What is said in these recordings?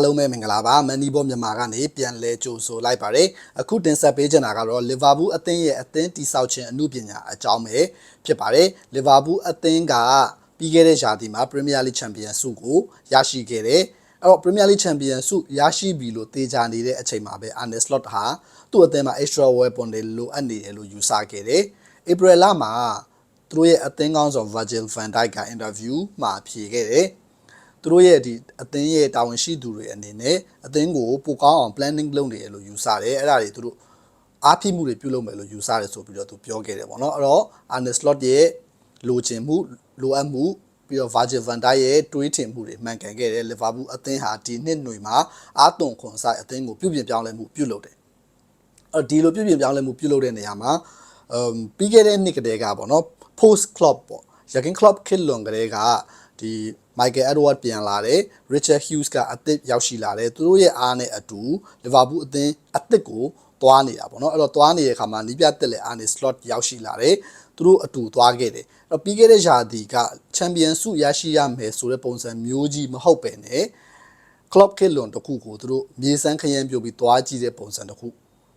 အားလုံးပဲမင်္ဂလာပါမန်နီဘောမြန်မာကနေပြန်လဲကြိုဆိုလိုက်ပါတယ်အခုတင်ဆက်ပေးချင်တာကတော့လီဗာပူးအသင်းရဲ့အသင်းတိဆောက်ခြင်းအမှုပညာအကြောင်းပဲဖြစ်ပါတယ်လီဗာပူးအသင်းကပြီးခဲ့တဲ့ရာသီမှာပရီးမီးယားလိချန်ပီယံဆုကိုရရှိခဲ့တယ်အဲ့တော့ပရီးမီးယားလိချန်ပီယံဆုရရှိပြီလို့သေချာနေတဲ့အချိန်မှာပဲအာနယ်စလော့ဟာသူ့အသင်းမှာ extra weapon တွေလိုအပ်နေတယ်လို့ယူဆခဲ့တယ်ဧပြီလမှာသူတို့ရဲ့အသင်းကောင်းဆောင် Virgil van Dijk ကအင်တာဗျူးမှာဖြေခဲ့တယ် သူတို့ရဲ့ဒီအသင်းရဲ့တာဝန်ရှိသူတွေအနေနဲ့အသင်းကိုပိုကောင်းအောင် planning လုပ်နေတယ်လို့ယူဆတယ်အဲ့ဒါတွေသူတို့အားဖြစ်မှုတွေပြုလုပ်မယ်လို့ယူဆတယ်ဆိုပြီးတော့သူပြောခဲ့တယ်ပေါ့နော်အဲ့တော့ Arne Slot ရဲ့လိုချင်မှုလိုအပ်မှုပြီးတော့ Virgil van Dijk ရဲ့တွေးထင်မှုတွေမှန်ကန်ခဲ့တယ် Liverpool အသင်းဟာဒီနှစ်ຫນွေမှာအာသွန်ခွန်ဆိုင်အသင်းကိုပြုပြင်ပြောင်းလဲမှုပြုလုပ်တယ်အဲ့ဒီလိုပြုပြင်ပြောင်းလဲမှုပြုလုပ်တဲ့နေရာမှာအမ်ပြီးခဲ့တဲ့နှစ်ကတည်းကပေါ့နော် post club ပေါ့ရကင် club ခစ်လွန်ကလေးက ဒီ Michael Edward ပြန်လာတယ် Richard Hughes ကအသစ်ရောက်ရှိလာတယ်သူတို့ရဲ့အားနဲ့အတူ Liverpool အသင်းအသစ်ကိုသွားနေတာပေါ့နော်အဲ့တော့သွားနေတဲ့အခါမှာနီးပြတက်လက်အားနဲ့ slot ရောက်ရှိလာတယ်သူတို့အတူသွားခဲ့တယ်အဲ့တော့ပြီးခဲ့တဲ့ရာသီက Champion ဆုရရှိရမယ်ဆိုတဲ့ပုံစံမျိုးကြီးမဟုတ်ပဲね club ခစ်လွန်တစ်ခုကိုသူတို့မြေစမ်းခရမ်းပြုတ်ပြီးသွားကြည့်တဲ့ပုံစံတစ်ခု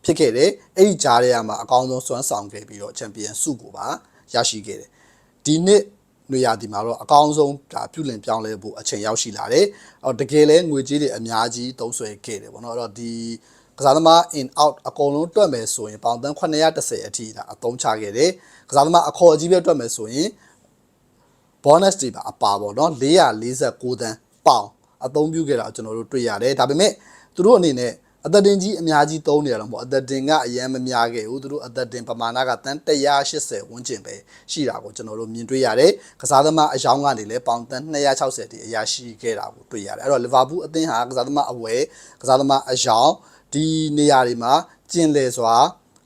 ဖြစ်ခဲ့တယ်အဲ့ဒီကြားထဲမှာအကောင်းဆုံးစွမ်းဆောင်ခဲ့ပြီးတော့ Champion ဆုကိုပါရရှိခဲ့တယ်ဒီနှစ် နေရာဒီမှာတော့အကောင်းဆုံးဒါပြုလင်ပြောင်းလဲဖို့အချိန်ရောက်ရှိလာတယ်။အော်တကယ်လဲငွေကြေးတွေအများကြီးသုံးစွဲခဲ့တယ်ပေါ့နော်။အဲ့တော့ဒီကစားသမား in out အကုန်လုံးတွက်မယ်ဆိုရင်ပေါင်တန်း930အထိဒါအသုံးချခဲ့တယ်။ကစားသမားအခေါ်အကြီးပဲတွက်မယ်ဆိုရင် bonus တွေပါအပါပေါ့နော်449တန်းပေါင်အသုံးပြုခဲ့တာကျွန်တော်တို့တွေ့ရတယ်ဒါပေမဲ့သူတို့အနေနဲ့ အသက်တင်ကြီးအများကြီးသုံးနေရတော့မဟုတ်အသက်တင်ကအရန်မများခဲ့ဘူးသူတို့အသက်တင်ပမာဏကတန်း180ဝန်းကျင်ပဲရှိတာကိုကျွန်တော်တို့မြင်တွေ့ရတယ်ကစားသမားအယောင်းကနေလည်းပေါင်တန်း260တိအရာရှိခဲ့တာကိုတွေ့ရတယ်အဲ့တော့လီဗာပူးအသင်းဟာကစားသမားအဝယ်ကစားသမားအယောင်းဒီနေရာတွေမှာကျင်လည်စွာ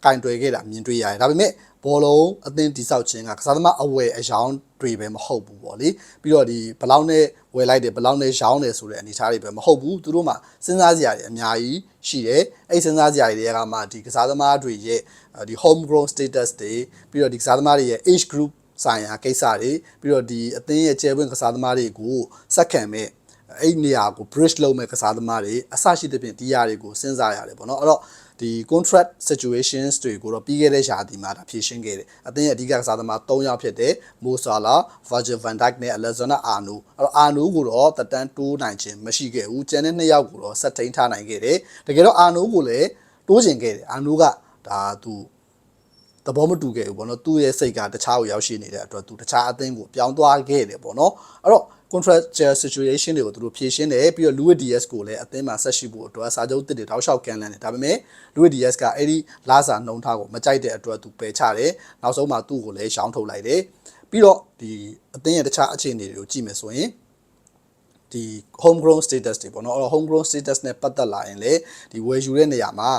ကင်တွယ်ခဲ့တာမြင်တွေ့ရတယ်ဒါပေမဲ့ဘောလုံးအသင်းတိဆောက်ခြင်းကကစားသမားအဝယ်အယောင်း တွေပဲမဟုတ်ဘူးပေါ့လေပြီးတော့ဒီဘလောက်နဲ့ဝယ်လိုက်တယ်ဘလောက်နဲ့ရောင်းတယ်ဆိုတဲ့အနေအထားတွေပဲမဟုတ်ဘူးသူတို့မှာစဉ်းစားစရာတွေအများကြီးရှိတယ်အဲ့စဉ်းစားစရာတွေကမှဒီကစားသမားတွေရဲ့ဒီ home grown status တွေပြီးတော့ဒီကစားသမားတွေရဲ့ age group ဆိုင်ရာကိစ္စတွေပြီးတော့ဒီအသင်းရဲ့ကျဲပွင့်ကစားသမားတွေကိုစက္ကန့်မဲ့အဲ့နေရာကို bridge လုပ်မဲ့ကစားသမားတွေအဆရှိတဲ့ပြင်ဒီယာတွေကိုစဉ်းစားရတယ်ပေါ့နော်အဲ့တော့ ဒီ contract situations တွေကိုတော့ပြီးခဲ့တဲ့ရာသီမှာဒါဖြည့်ရှင်းခဲ့တယ်အသင်းရဲ့အဓိကကစားသမား၃ယောက်ဖြစ်တဲ့ Mo Salah, Virgil van Dijk နဲ့ Alexander Arnold အဲ့တော့ Arnold ကိုတော့တက်တန်းတိုးနိုင်ခြင်းမရှိခဲ့ဘူးကျန်တဲ့နှစ်ယောက်ကိုတော့ဆက်ထိန်ထားနိုင်ခဲ့တယ်တကယ်တော့ Arnold ကိုလည်းတိုးကျင်ခဲ့တယ် Arnold ကဒါသူသဘောမတူခဲ့ဘူးပေါ့နော်သူ့ရဲ့စိတ်ကတခြားကိုရောက်ရှိနေတဲ့အတွက်သူတခြားအသင်းကိုပြောင်းသွားခဲ့တယ်ပေါ့နော်အဲ့တော့ contractual situation တွေကိုသူတို့ဖြေရှင်းတယ်ပြီးတော့ Louis Diaz ကိုလည်းအသင်းမှာဆက်ရှိဖို့အတွက်စာချုပ်တစ်တွေတောက်လျှောက်ကန်လန်းတယ်ဒါပေမဲ့ Louis Diaz ကအဲ့ဒီလာစာနှုံထားကိုမကြိုက်တဲ့အတွက်သူပယ်ချတယ်နောက်ဆုံးမှာသူ့ကိုလည်းရှောင်းထုတ်လိုက်တယ်ပြီးတော့ဒီအသင်းရဲ့တခြားအခြေအနေတွေကိုကြည့်မယ်ဆိုရင်ဒီ home grown status တွေပေါ့နော်အဲ့တော့ home grown status နဲ့ပတ်သက်လာရင်လေဒီဝယ်ယူတဲ့နေရာမှာ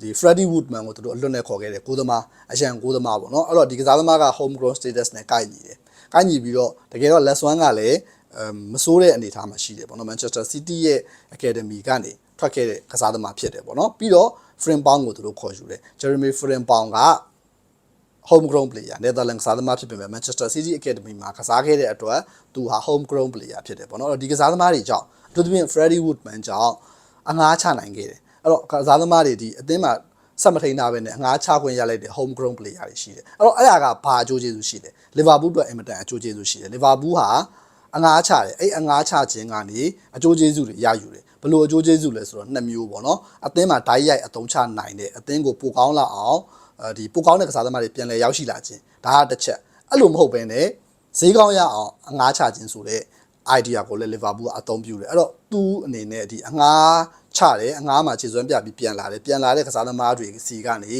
ဒီ Freddy Woodman ကိုသူတို့အလွတ်နဲ့ခေါ်ခဲ့တယ်ကိုသမားအရန်ကိုသမားပေါ့နော်အဲ့တော့ဒီကစားသမားက home grown status နဲ့ကိုက်ညီတယ်ကိုက်ညီပြီးတော့တကယ်တော့ less one ကလည်းမစိုးတဲ့အနေအထားမှာရှိတယ်ပေါ့နော် Manchester City ရဲ့ Academy ကနေထွက်ခဲ့တဲ့ကစားသမားဖြစ်တယ်ပေါ့နော်ပြီးတော့ Frimpong ကိုသူတို့ခေါ်ယူတယ် Jeremy Frimpong က home grown player Netherlands ကစားသမားဖြစ်ပေမဲ့ Manchester City Academy မှာကစားခဲ့တဲ့အတွက်သူဟာ home grown player ဖြစ်တယ်ပေါ့နော်အဲ့တော့ဒီကစားသမားတွေကြောင့်အထူးသဖြင့် Freddie Woodman ကြောင့်အငှားချနိုင်ခဲ့တယ်အဲ့တော့ကစားသမားတွေဒီအသင်းမှာဆက်မထိန်တာပဲနဲ့အငှားချခွင့်ရလိုက်တဲ့ home grown player တွေရှိတယ်အဲ့တော့အဲ့ဒါကဘာအကျိုးကျေးဇူးရှိလဲ Liverpool အတွက်အင်မတန်အကျိုးကျေးဇူးရှိတယ် Liverpool ဟာ အငှားချတယ်အဲ့အငှားချခြင်းကနေအကျိုးကျေးဇူးတွေရယူတယ်ဘလို့အကျိုးကျေးဇူးလဲဆိုတော့နှစ်မျိုးပေါ့နော်အသင်းမှာဓာတ်ရိုက်အသုံးချနိုင်တဲ့အသင်းကိုပိုကောင်းလာအောင်အဲဒီပိုကောင်းတဲ့ကစားသမားတွေပြန်လည်ရောက်ရှိလာခြင်းဒါကတစ်ချက်အဲ့လိုမဟုတ်ဘဲနဲ့ဈေးကောင်းရအောင်အငှားချခြင်းဆိုတဲ့ idea ကိုလည်း Liverpool ကအသုံးပြုတယ်အဲ့တော့သူ့အနေနဲ့ဒီအငှားချတယ်အငှားမှာခြေစွမ်းပြပြီးပြန်လာတယ်ပြန်လာတဲ့ကစားသမားတွေစီကနေ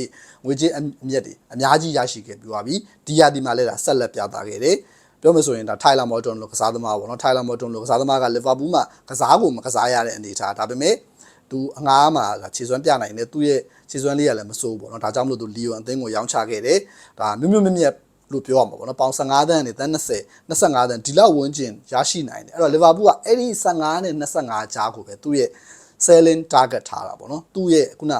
ငွေကြေးအမြတ်တွေအများကြီးရရှိခဲ့ပြီးသွားပြီဒီယာဒီမှာလည်းဒါဆက်လက်ပြသခဲ့တယ် ပြောမယ်ဆိုရင်ဒါထိုင်လာမော်တွန်လိုကစားသမားပေါ့နော်ထိုင်လာမော်တွန်လိုကစားသမားကလီဗာပူးမှာကစားကိုမကစားရတဲ့အနေအထားဒါပေမဲ့သူအငားမှာခြေစွမ်းပြနိုင်တယ်သူ့ရဲ့ခြေစွမ်းလေးကလည်းမစိုးဘူးပေါ့နော်ဒါကြောင့်မလို့သူလီယိုအသင်းကိုရောင်းချခဲ့တယ်ဒါမြို့မြို့မြက်မြက်လို့ပြောရမှာပေါ့နော်ပေါင်15တန်းနဲ့တန်း20 25တန်းဒီလောက်ဝန်းကျင်ရရှိနိုင်တယ်အဲ့တော့လီဗာပူးကအဲ့ဒီ15နဲ့25ကြားကိုပဲသူ့ရဲ့ selling target ထားတာပေါ့နော်သူ့ရဲ့ခုန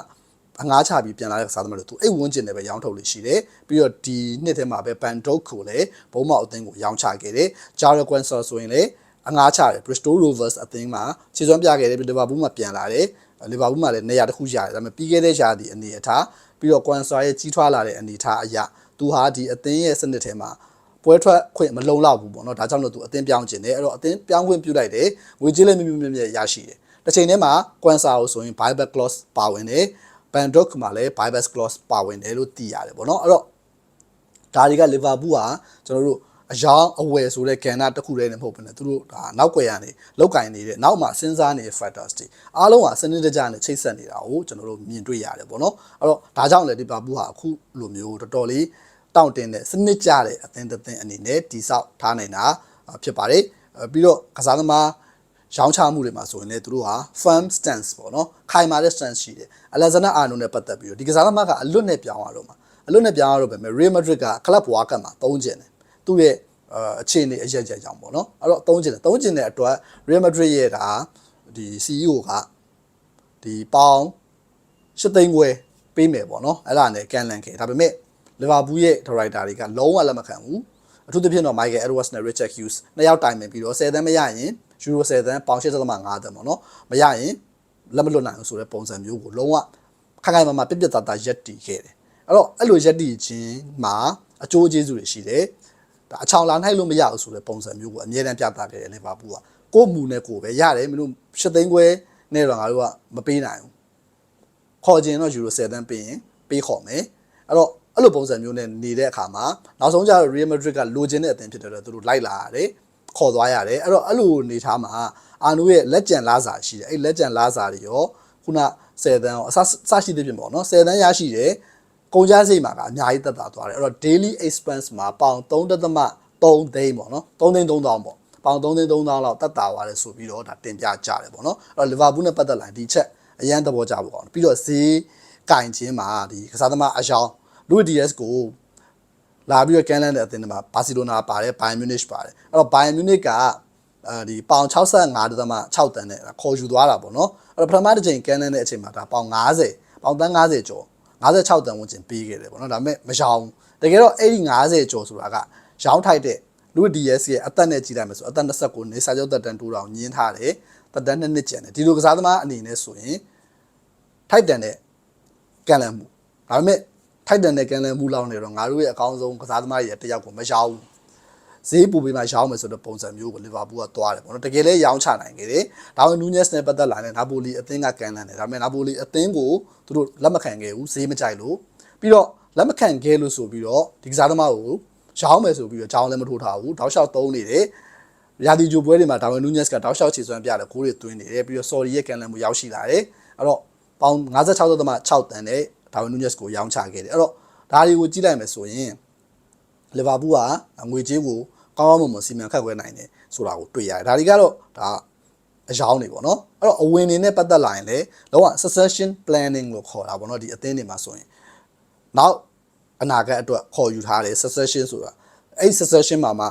အငားချပြီးပြန်လာတဲ့ကစားသမားတို့သူအဲ့ဝန်းကျင်နဲ့ပဲရောင်းထုတ်လို့ရှိတယ်ပြီးတော့ဒီနှစ်ထဲမှာပဲဘန်ဒုတ်ကိုလည်းဘုံမောက်အသင်းကိုရောင်းချခဲ့တယ်ဂျာရကွန်ဆာဆိုရင်လည်းအငားချတယ် Bristol Rovers အသင်းမှာခြေစွမ်းပြခဲ့တယ်လီဗာပူးမှာပြန်လာတယ်လီဗာပူးမှာလည်းနေရာတစ်ခုရတယ်ဒါပေမဲ့ပြီးခဲ့တဲ့ရာသီအနေအထားပြီးတော့ကွမ်ဆာရဲ့ကြီးထွားလာတဲ့အနေအထားအရာသူဟာဒီအသင်းရဲ့စနစ်ထဲမှာပွဲထွက်ခွင့်မလုံလောက်ဘူးပေါ့နော်ဒါကြောင့်လို့သူအသင်းပြောင်းကျင်တယ်အဲ့တော့အသင်းပြောင်းခွင့်ပြုလိုက်တယ်ငွေကြေးလည်းမြမြမြမြရရှိတယ်တစ်ချိန်တည်းမှာကွမ်ဆာကိုဆိုရင် buyback clause ပါဝင်တယ် ဘန်ဒုတ်မှာလည်း buyback clause ပါဝင်တယ်လို့သိရတယ်ပေါ့နော်အဲ့တော့ဒါတွေကလီဗာပူးဟာကျွန်တော်တို့အယောင်အဝယ်ဆိုတဲ့ကဏ္ဍတစ်ခုတည်းနဲ့မဟုတ်ဘဲနဲ့သူတို့ဒါနောက်ွယ်ရနေလောက်ကင်နေတဲ့နောက်မှာစဉ်းစားနေတဲ့ factors တွေအားလုံးဟာစနစ်တကျနဲ့ချိတ်ဆက်နေတာကိုကျွန်တော်တို့မြင်တွေ့ရတယ်ပေါ့နော်အဲ့တော့ဒါကြောင့်လည်းဒီပါပူးဟာအခုလိုမျိုးတော်တော်လေးတောင့်တင်းတဲ့စနစ်ကျတဲ့အသင်းတစ်သင်းအနေနဲ့တိဆောက်ထားနိုင်တာဖြစ်ပါတယ်ပြီးတော့ကစားသမား ရောင်းချမှုတွေမှာဆိုရင်လည်းသူတို့ဟာ firm stance ပေါ့နော်ခိုင်မာတဲ့ stance ရှိတယ်အလက်ဇန်နာအာနိုနဲ့ပတ်သက်ပြီးတော့ဒီကစားသမားကအလွတ်နဲ့ပြောင်းရတော့မှာအလွတ်နဲ့ပြောင်းရတော့ပဲ Real Madrid က club ဘွားကတ်မှာသုံးကျင်တယ်သူ့ရဲ့အခြေအနေအရက်ရက်ကြောင့်ပေါ့နော်အဲ့တော့သုံးကျင်တယ်သုံးကျင်တဲ့အတွက် Real Madrid ရဲ့ဒါဒီ CEO ကဒီပေါင်ရှစ်သိန်းခွဲပေးမယ်ပေါ့နော်အဲ့ဒါနဲ့ကန်လန်ခဲ့ဒါပေမဲ့လီဗာပူးရဲ့ director တွေကလုံးဝလက်မခံဘူးအထူးသဖြင့်တော့ Michael Edwards နဲ့ Richard Hughes နှစ်ယောက်တိုင်ပင်ပြီးတော့10သန်းမရရင် ယူရို10သန်းပေါင်8.5သန်းပေါ့နော်မရရင်လက်မလွတ်နိုင်ဘူးဆိုတဲ့ပုံစံမျိုးကိုလုံးဝခိုင်ခိုင်မာမာပြက်ပြက်သားသားရက်တီခဲ့တယ်အဲ့တော့အဲ့လိုရက်တီခြင်းမှာအကျိုးကျေးဇူးတွေရှိတယ်ဒါအချောင်လာနိုင်လို့မရဘူးဆိုတဲ့ပုံစံမျိုးကိုအမြဲတမ်းပြသခဲ့တယ်လီဗာပူးကကို့မူနဲ့ကိုပဲရတယ်မင်းတို့၈သိန်းခွဲနဲ့တော့ငါတို့ကမပေးနိုင်ဘူးခေါ်ခြင်းတော့ယူရို10သန်းပေးရင်ပေးခေါ်မယ်အဲ့တော့အဲ့လိုပုံစံမျိုးနဲ့နေတဲ့အခါမှာနောက်ဆုံးကျတော့ Real Madrid ကလိုချင်တဲ့အသင်းဖြစ်တဲ့တော့သူတို့လိုက်လာရတယ် ခေါ်သွားရတယ်အဲ့တော့အဲ့လိုအနေထားမှာအာနိုရဲ့လက်ကျန်လားစာရှိတယ်အဲ့လက်ကျန်လားစာတွေရောခုန10တန်းရောအစစရှိတဲ့ပြင်ပေါ့နော်10တန်းရရှိတယ်ကုန်ကျစရိတ်မှာကအများကြီးတက်တာသွားတယ်အဲ့တော့ daily expense မှာပေါင်3.3သိန်းပေါ့နော်3သိန်း3000ပေါ့ပေါင်3သိန်း3000လောက်တက်တာသွားတယ်ဆိုပြီးတော့ဒါတင်ပြကြတယ်ပေါ့နော်အဲ့တော့လီဗာပူးနဲ့ပတ်သက်လာဒီချက်အရန်သဘောကျဖို့ကောင်းတယ်ပြီးတော့ဈေးကင်ချင်းမှာဒီကစားသမားအယောင်လူဒီယက်စ်ကို လာပြီးတော့ကန်လန်တဲ့အသင်းတွေမှာဘာစီလိုနာပါတယ်ဘိုင်မြူနစ်ပါတယ်အဲ့တော့ဘိုင်မြူနစ်ကအဲဒီပေါင်65.6တန်းနဲ့ခေါ်ယူသွားတာပေါ့နော်အဲ့တော့ပထမတစ်ချိန်ကန်လန်တဲ့အချိန်မှာဒါပေါင်90ပေါင်တန်း90ကျော်56တန်းဝန်းကျင်ပေးခဲ့တယ်ပေါ့နော်ဒါပေမဲ့မရောင်းတကယ်တော့အဲ့ဒီ90ကျော်ဆိုတာကရောင်းထိုက်တဲ့လူ DS ရဲ့အသက်နဲ့ကြီးလိုက်မယ်ဆိုအသက်29နေစာချုပ်သက်တမ်းတိုးတောင်ညင်းထားတယ်သက်တမ်းနှစ်နှစ်ကျန်တယ်ဒီလိုကစားသမားအနေနဲ့ဆိုရင်ထိုက်တန်တဲ့ကန်လန်မှုဒါပေမဲ့ ထိုက်တန်တဲ့ကန်လန်မှုလောက်နေတော့ငါတို့ရဲ့အကောင်းဆုံးကစားသမားတွေတယောက်ကိုမရောင်းဈေးပူပေးမှရောင်းမယ်ဆိုတဲ့ပုံစံမျိုးကိုလီဗာပူးကသွားတယ်ပေါ့နော်တကယ်လဲရောင်းချနိုင်ခဲ့တယ်ဒါပေမဲ့နူးညက်စ်နဲ့ပတ်သက်လာတဲ့နာပိုလီအသင်းကကန်လန်တယ်ဒါပေမဲ့နာပိုလီအသင်းကိုသူတို့လက်မခံခဲ့ဘူးဈေးမကြိုက်လို့ပြီးတော့လက်မခံခဲ့လို့ဆိုပြီးတော့ဒီကစားသမားကိုရောင်းမယ်ဆိုပြီးတော့ကြောင်းလည်းမထိုးထားဘူးတောက်လျှောက်သုံးနေတယ်ရာဒီဂျိုပွဲတွေမှာဒါဝင်နူးညက်စ်ကတောက်လျှောက်ခြေစွမ်းပြတယ်ကိုးတွေသွင်းနေတယ်ပြီးတော့ဆော်ရီရဲ့ကန်လန်မှုရောက်ရှိလာတယ်အဲ့တော့ပေါင်56.6တန်နဲ့ဒါဝင်နူးညက်စ်ကိုရောင်းချခဲ့တယ်အဲ့တော့ဒါတွေကိုကြည့်လိုက်မယ်ဆိုရင်လီဗာပူးကငွေကြေးကိုကောင်းကောင်းမွန်မွန်စီမံခန့်ခွဲနိုင်တယ်ဆိုတာကိုတွေ့ရတယ်ဒါတွေကတော့ဒါအယောင်းနေပေါ့နော်အဲ့တော့အဝင်နေနဲ့ပတ်သက်လာရင်လည်းလောက succession planning လို့ခေါ်တာပေါ့နော်ဒီအသင်းတွေမှာဆိုရင်နောက်အနာဂတ်အတွက်ခေါ်ယူထားတယ် succession ဆိုတာအဲ့ succession မှာမှ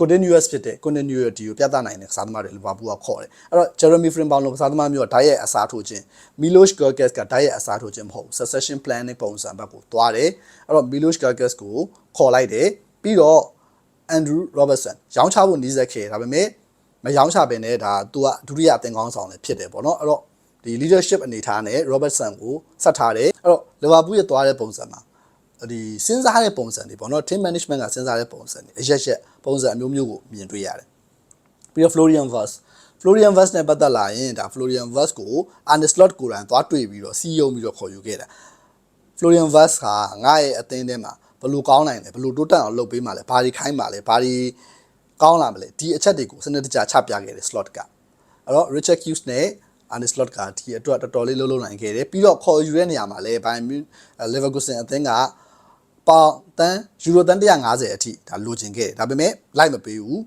continuous ဖြစ်တဲ့ continuity ကိုပြသနိုင်တဲ့ကစားသမားတွေလီဗာပူးကခေါ်တယ်အဲ့တော့ Jeremy Frimpong လိုကစားသမားမျိုးကဓာတ်ရိုက်အစားထိုးခြင်း Milos Kerkez ကဓာတ်ရိုက်အစားထိုးခြင်းမဟုတ် succession planning ပုံစံဘက်ကိုသွားတယ်အဲ့တော့ Milos Kerkez ကိုခေါ်လိုက်တယ်ပြီးတော့ Andrew Robertson ရောင်းချဖို့နီးစက်ခဲ့ဒါပေမဲ့မရောင်းချပင်နဲ့ဒါသူကဒုတိယအသင်ကောင်းဆောင်လည်းဖြစ်တယ်ပေါ့နော်အဲ့တော့ဒီ leadership အနေထားနဲ့ Robertson ကိုဆက်ထားတယ်အဲ့တော့ Liverpool ရဲ့သွားတဲ့ပုံစံမှာ ဒီစဉ်းစားတဲ့ပုံစံတွေပေါ့နော် team management ကစဉ်းစားတဲ့ပုံစံတွေအရက်ရက်ပုံစံအမျိုးမျိုးကိုမြင်တွေ့ရတယ်ပြီးတော့ Florian Wirtz Florian Wirtz နဲ့ပတ်သက်လာရင်ဒါ Florian Wirtz ကို Arne Slot ကိုယ်တိုင်သွားတွေ့ပြီးတော့စီယုံပြီးတော့ခေါ်ယူခဲ့တာ Florian Wirtz ကငါ့ရဲ့အသင်းထဲမှာဘယ်လိုကောင်းနိုင်လဲဘယ်လိုတိုးတက်အောင်လုပ်ပေးမှလဲဘာတွေခိုင်းမှလဲဘာတွေကောင်းလာမလဲဒီအချက်တွေကိုစနစ်တကျချပြခဲ့တယ် slot ကအဲ့တော့ Richard Hughes နဲ့ Arne Slot ကဒီအတွက်တော်တော်လေးလုံးလုံးနိုင်ခဲ့တယ်ပြီးတော့ခေါ်ယူတဲ့နေရာမှာလဲ Bayern Leverkusen အသင်းက ပေါင်တန်းယူရိုတန်း150အထိဒါလိုချင်ခဲ့တယ်ဒါပေမဲ့လိုက်မပေးဘူး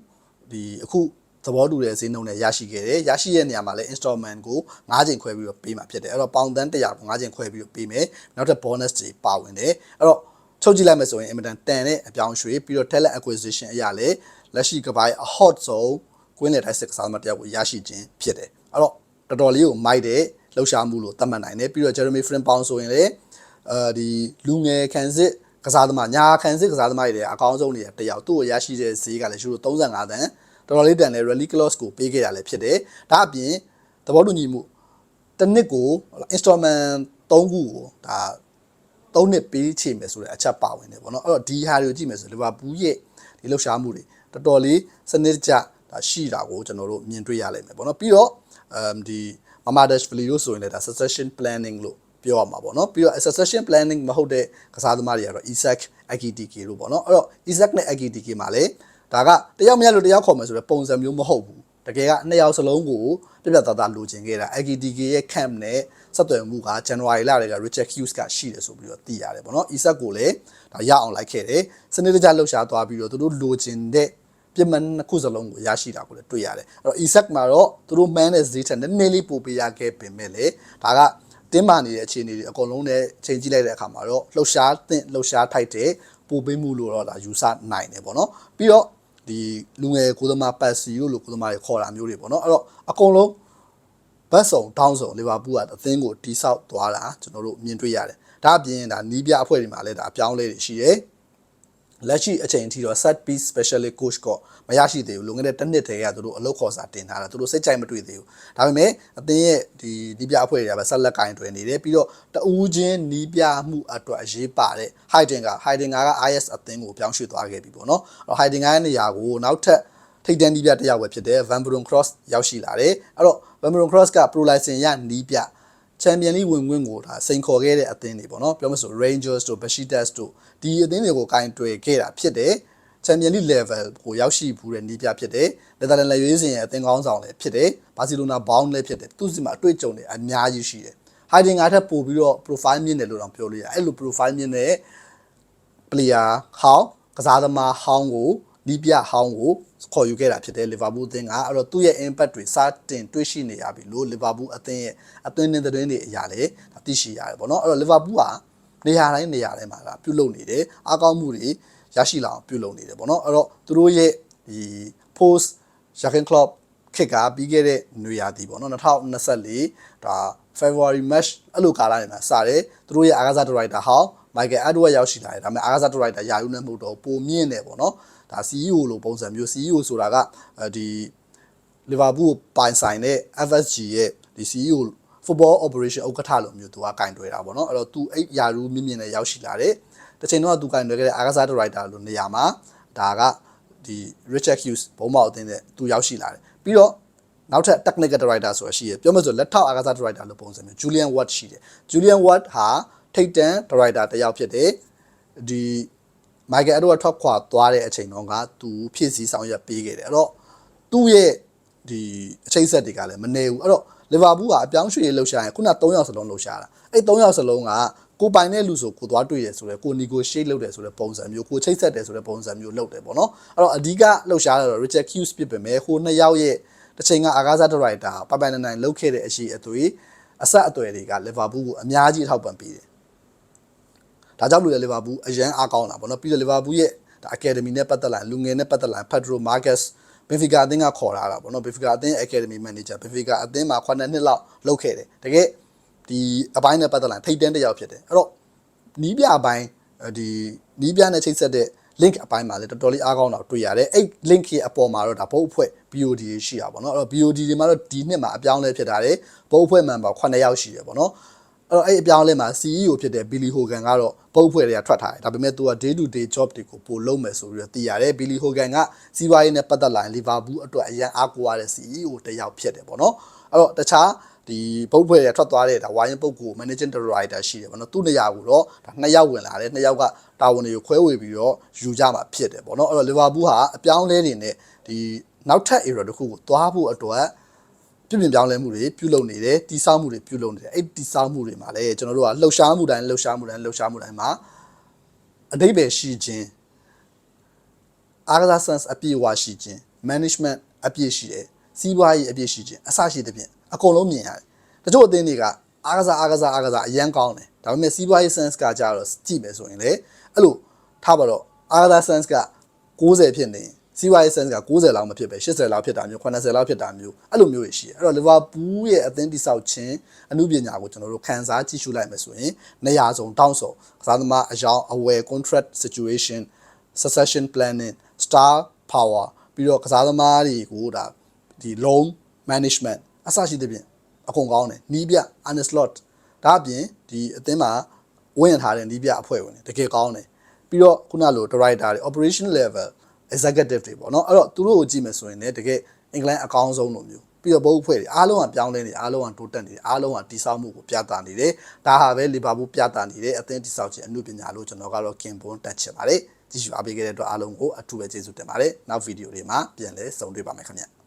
ဒီအခုသဘောတူတဲ့ဈေးနှုန်းနဲ့ရရှိခဲ့တယ်ရရှိတဲ့နေရာမှာလည်း installment ကို9ချိန်ခွဲပြီးတော့ပေးမှာဖြစ်တယ်အဲ့တော့ပေါင်တန်း100ကို9ချိန်ခွဲပြီးတော့ပေးမယ်နောက်ထပ် bonus တွေပါဝင်တယ်အဲ့တော့ချုပ်ကြည့်လိုက်မယ်ဆိုရင်အင်မတန်တန်တဲ့အပြောင်းရွှေ့ပြီးတော့ talent acquisition အရာလေလက်ရှိကပိုင်း a hot zone ကွင်းလေတိုင်းစစ်ကစားသမားတယောက်ကိုရရှိခြင်းဖြစ်တယ်အဲ့တော့တော်တော်လေးကိုမိုက်တဲ့လှုပ်ရှားမှုလို့သတ်မှတ်နိုင်တယ်ပြီးတော့ Jeremy Frimpong ဆိုရင်လေအဲဒီလူငယ်ခံစစ် ကစားသမားညာခံစစ်ကစားသမားတွေအကောင်းဆုံးနေတယောက်သူ့ကိုရရှိတဲ့ဈေးကလည်းယူရို35တန်းတော်တော်လေးတန်တဲ့ rally clause ကိုပေးခဲ့တာလည်းဖြစ်တယ်ဒါအပြင်သဘောတူညီမှုတစ်နှစ်ကို installment 3ခုကိုဒါ3နှစ်ပေးချေမယ်ဆိုတဲ့အချက်ပါဝင်တယ်ပေါ့နော်အဲ့တော့ဒီဟာတွေကိုကြည့်မယ်ဆိုလီဗာပူးရဲ့ဒီလှုပ်ရှားမှုတွေတော်တော်လေးစနစ်တကျဒါရှိတာကိုကျွန်တော်တို့မြင်တွေ့ရလိမ့်မယ်ပေါ့နော်ပြီးတော့အမ်ဒီ Mama Dash Valley လို့ဆိုရင်လည်းဒါ succession planning လို့ ပြောရမှာပေါ့နော်ပြီးတော့ succession planning မဟုတ်တဲ့ကစားသမားတွေကတော့ Isaac Akitike လို့ပေါ့နော်အဲ့တော့ Isaac နဲ့ Akitike မှာလည်းဒါကတယောက်မရလို့တယောက်ခေါ်မယ်ဆိုတဲ့ပုံစံမျိုးမဟုတ်ဘူးတကယ်ကနှစ်ယောက်စလုံးကိုပြပြသားသားလိုချင်ခဲ့တာ Akitike ရဲ့ camp နဲ့ဆက်သွယ်မှုက January လတွေက Richard Hughes ကရှိတယ်ဆိုပြီးတော့သိရတယ်ပေါ့နော် Isaac ကိုလည်းဒါရအောင်လိုက်ခဲ့တယ်စနစ်တကျလှုပ်ရှားသွားပြီးတော့သူတို့လိုချင်တဲ့ပြင်မှန်နှစ်ခုစလုံးကိုရရှိတာကိုလည်းတွေ့ရတယ်အဲ့တော့ Isaac မှာတော့သူတို့ man တဲ့ဈေးထက်နည်းနည်းလေးပိုပေးရခဲ့ပင်မဲ့လေဒါက တင်းမာနေတဲ့အခြေအနေတွေအကုန်လုံးနဲ့ချိန်ကြည့်လိုက်တဲ့အခါမှာတော့လှုပ်ရှားတဲ့လှုပ်ရှားထိုက်တဲ့ပိုပေးမှုလို့တော့ဒါယူဆနိုင်တယ်ပေါ့နော်ပြီးတော့ဒီလူငယ်ကိုသမားပတ်စီလို့လို့ကိုသမားတွေခေါ်တာမျိုးတွေပေါ့နော်အဲ့တော့အကုန်လုံးဘတ်ဆောင်တောင်းဆောင်လီဗာပူးကအသင်းကိုတိဆောက်သွားတာကျွန်တော်တို့မြင်တွေ့ရတယ်ဒါအပြင်ဒါနီးပြအဖွဲ့တွေမှာလည်းဒါအပြောင်းလဲတွေရှိတယ် လက်ရှိအချိန်အထိတော့ set piece specialist coach ကမရရှိသေးဘူးလွန်ခဲ့တဲ့တစ်နှစ်တည်းကသူတို့အလုပ်ခေါ်စာတင်ထားတာသူတို့စိတ်ကြိုက်မတွေ့သေးဘူးဒါပေမဲ့အသင်းရဲ့ဒီနီးပြအဖွဲ့တွေကပဲဆက်လက်ကင်တွင်နေတယ်ပြီးတော့တဦးချင်းနီးပြမှုအတွက်အရေးပါတဲ့ Hiding က Hiding က IS အသင်းကိုပြောင်းရွှေ့သွားခဲ့ပြီပေါ့နော်အဲ့တော့ Hiding ရဲ့နေရာကိုနောက်ထပ်ထိတ်တန်းနီးပြတစ်ယောက်ပဲဖြစ်တဲ့ Van Bron Cross ရောက်ရှိလာတယ်အဲ့တော့ Van Bron Cross က Pro License ရနီးပြ ချန်ပီယံလိဝင်ဝင်ကိုဒါစိန်ခေါ်ခဲ့တဲ့အသင်းတွေပေါ့နော်ပြောမဆို Rangers တို့ Besiktas တို့ဒီအသင်းတွေကိုကင်တွယ်ခဲ့တာဖြစ်တယ်ချန်ပီယံလိ level ကိုရောက်ရှိဘူးတဲ့နီးပြဖြစ်တယ်နယ်သာလန်လက်ရွေးစင်ရဲ့အသင်းကောင်းဆောင်လည်းဖြစ်တယ်ဘာစီလိုနာဘောင်းလည်းဖြစ်တယ်သူစီမှာအတွေ့အကြုံတွေအများကြီးရှိတယ်ဟိုင်ဒင်ငါထက်ပို့ပြီးတော့ profile မြင့်တယ်လို့တော့ပြောလို့ရတယ်အဲ့လို profile မြင့်တဲ့ player ဟောင်းကစားသမားဟောင်းကို နီးပြဟောင်းကိုခေါ်ယူခဲ့တာဖြစ်တယ်လီဗာပူးအသင်းကအဲ့တော့သူ့ရဲ့ impact တွေစတင်တွေ့ရှိနေရပြီလို့လီဗာပူးအသင်းရဲ့အသင်းနဲ့သတင်းတွေအရာလည်းသိရှိရတယ်ပေါ့နော်အဲ့တော့လီဗာပူးကနေရာတိုင်းနေရာတိုင်းမှာကပြုလုပ်နေတယ်အားကောင်းမှုတွေရရှိလာအောင်ပြုလုပ်နေတယ်ပေါ့နော်အဲ့တော့သူတို့ရဲ့ဒီ post Jurgen Klopp ခစ်ကပြီးခဲ့တဲ့နွေရာသီပေါ့နော်2024ဒါ February match အဲ့လိုကာလနေမှာစတယ်သူတို့ရဲ့အားကစားဒရိုက်တာဟောင်း Michael Edward ရောက်ရှိလာတယ်ဒါပေမဲ့အားကစားဒရိုက်တာယာယူနဲ့မဟုတ်တော့ပုံမြင့်တယ်ပေါ့နော် ဒါ CEO လို့ပုံစံမျိုး CEO ဆိုတာကဒီလီဗာပူးပိုင်ဆိုင်တဲ့ FSG ရဲ့ဒီ CEO football operation ဥက္ကဋ္ဌလိုမျိုးသူကကင်တွယ်တာပေါ့နော်အဲ့တော့သူအဲ့ယာရူးမြင့်မြင့်နဲ့ရောက်ရှိလာတယ်တစ်ချိန်တော့သူကင်တွယ်ခဲ့တဲ့အားကစားဒရိုက်တာလိုနေရာမှာဒါကဒီ Richard Hughes ဘုံမောက်အသင်းနဲ့သူရောက်ရှိလာတယ်ပြီးတော့နောက်ထပ် technical director ဆိုတာရှိရပြောမှဆိုလက်ထောက်အားကစား director လို့ပုံစံမျိုး Julian Watt ရှိတယ် Julian Watt ဟာထိတ်တန့် director တစ်ယောက်ဖြစ်တယ်ဒီ Michael Edward ထွက်ခွာသွားတဲ့အချိန်တော့ကသူဖြည့်ဆည်းဆောင်ရွက်ပေးခဲ့တယ်အဲ့တော့သူ့ရဲ့ဒီအချိန်ဆက်တွေကလည်းမနေဘူးအဲ့တော့လီဗာပူးကအပြောင်းရွှေ့ရေးလှုပ်ရှားရင်ခုန3ယောက်စလုံးလှုပ်ရှားတာအဲ့3ယောက်စလုံးကကိုပိုင်တဲ့လူဆိုကိုသွားတွေ့တယ်ဆိုတော့ကို negotiate လုပ်တယ်ဆိုတဲ့ပုံစံမျိုးကိုချိတ်ဆက်တယ်ဆိုတဲ့ပုံစံမျိုးလုပ်တယ်ပေါ့နော်အဲ့တော့အဓိကလှုပ်ရှားတာတော့ Richard Hughes ဖြစ်ပေမဲ့ဟိုနှစ်ယောက်ရဲ့တစ်ချိန်ကအာကာသဒရိုက်တာပိုင်ပိုင်နိုင်နိုင်လုပ်ခဲ့တဲ့အရှိအသွေးအဆက်အသွယ်တွေကလီဗာပူးကိုအများကြီးထောက်ပံ့ပေးတယ် ဒါကြောင့်လို့လီဗာပူးအရန်အားကောင်းတာပေါ့နော်ပြီးတော့လီဗာပူးရဲ့ဒါ academy နဲ့ပတ်သက်လာလူငယ်နဲ့ပတ်သက်လာ Pedro Marquez ဘင်ဖီကာအသင်းကခေါ်လာတာပေါ့နော်ဘင်ဖီကာအသင်း academy manager ဘင်ဖီကာအသင်းမှာ9နှစ်လောက်လုပ်ခဲ့တယ်တကယ်ဒီအပိုင်းနဲ့ပတ်သက်လာထိတ်တန်းတစ်ယောက်ဖြစ်တယ်အဲ့တော့နီးပြအပိုင်းဒီနီးပြနဲ့ချိတ်ဆက်တဲ့ link အပိုင်းမှာလည်းတော်တော်လေးအားကောင်းတာတွေ့ရတယ်အဲ့ link ရဲ့အပေါ်မှာတော့ဒါဘုတ်အဖွဲ့ BOD တွေရှိတာပေါ့နော်အဲ့တော့ BOD တွေမှာတော့ဒီနှစ်မှာအပြောင်းလဲဖြစ်တာတယ်ဘုတ်အဖွဲ့ member 9ယောက်ရှိတယ်ပေါ့နော်အဲ့ တော့အဲ့အပြောင်းလဲမှာ CEO ဖြစ်တဲ့ Billy Hogan ကတော့ဘုတ်ဖွဲ့တွေကထွက်ထားတယ်ဒါပေမဲ့သူက day to day job တွေကိုပို့လုပ်မယ်ဆိုပြီးတော့သိရတယ် Billy Hogan ကစီးပွားရေးနဲ့ပတ်သက်လာရင် Liverpool အတွက်အရန်အားကိုးရတဲ့ CEO တစ်ယောက်ဖြစ်တယ်ပေါ့နော်အဲ့တော့တခြားဒီဘုတ်ဖွဲ့တွေထွက်သွားတဲ့ဒါဝိုင်းပုတ်ကို managing director ရှိတယ်ပေါ့နော်သူ့နေရာကိုတော့ဒါနှစ်ယောက်ဝင်လာတယ်နှစ်ယောက်ကတာဝန်တွေကိုခွဲဝေပြီးတော့ယူကြမှာဖြစ်တယ်ပေါ့နော်အဲ့တော့ Liverpool ဟာအပြောင်းလဲနေနဲ့ဒီနောက်ထပ် era တစ်ခုကိုသွားဖို့အတွက် ပြုပြင်ပြောင်းလဲမှုတွေပြုလုပ်နေတယ်တိဆောက်မှုတွေပြုလုပ်နေတယ်အဲ့တိဆောက်မှုတွေမှာလည်းကျွန်တော်တို့ကလှုပ်ရှားမှုတိုင်းလှုပ်ရှားမှုတိုင်းလှုပ်ရှားမှုတိုင်းမှာအတိတ်ပဲရှိခြင်းအားကစား sense အပြည့်အဝရှိခြင်း management အပြည့်ရှိတယ်စီးပွားရေးအပြည့်ရှိခြင်းအစရှိတဲ့ဖြင့်အကုန်လုံးမြင်ရတယ်တချို့အသင်းတွေကအားကစားအားကစားအားကစားအရန်ကောင်းတယ်ဒါပေမဲ့စီးပွားရေး sense ကကြတော့ကြည့်မယ်ဆိုရင်လေအဲ့လိုထားပါတော့အားကစား sense က60ဖြစ်နေရင် စီးပွားရေး sense က60လောက်မဖြစ်ပဲ80လောက်ဖြစ်တာမျိုး80လောက်ဖြစ်တာမျိုးအဲ့လိုမျိုးတွေရှိတယ်အဲ့တော့လီဗာပူးရဲ့အသင်းတိဆောက်ခြင်းအမှုပညာကိုကျွန်တော်တို့ခန်းစားကြည့်ရှုလိုက်မယ်ဆိုရင်နေရာစုံတောင်းစုံကစားသမားအယောင် aware contract situation succession planning star power ပြီးတော့ကစားသမားတွေကိုဒါဒီ loan management အစရှိသဖြင့်အကုန်ကောင်းတယ်နီးပြ Arne Slot ဒါအပြင်ဒီအသင်းမှာဝင်ရထားတဲ့နီးပြအဖွဲ့ဝင်တွေတကယ်ကောင်းတယ်ပြီးတော့ခုနလို director တွေ operation level executive တွေပေါ့နော်အဲ့တော့သူတို့ကိုကြည့်မယ်ဆိုရင်လည်းတကယ်အင်္ဂလန်အကောင်းဆုံးလိုမျိုးပြီးတော့ဘုတ်အဖွဲ့တွေအားလုံးကပြောင်းလဲနေအားလုံးကတိုးတက်နေအားလုံးကတိဆောက်မှုကိုပြသနေတယ်ဒါဟာပဲလီဗာပူးပြသနေတယ်အသင်းတိဆောက်ခြင်းအမှုပညာလို့ကျွန်တော်ကတော့ကင်ပွန်တက်ချင်ပါတယ်ကြည့်ရှုအားပေးခဲ့တဲ့အတွက်အားလုံးကိုအထူးပဲကျေးဇူးတင်ပါတယ်နောက်ဗီဒီယိုတွေမှာပြန်လည်ဆုံတွေ့ပါမယ်ခင်ဗျ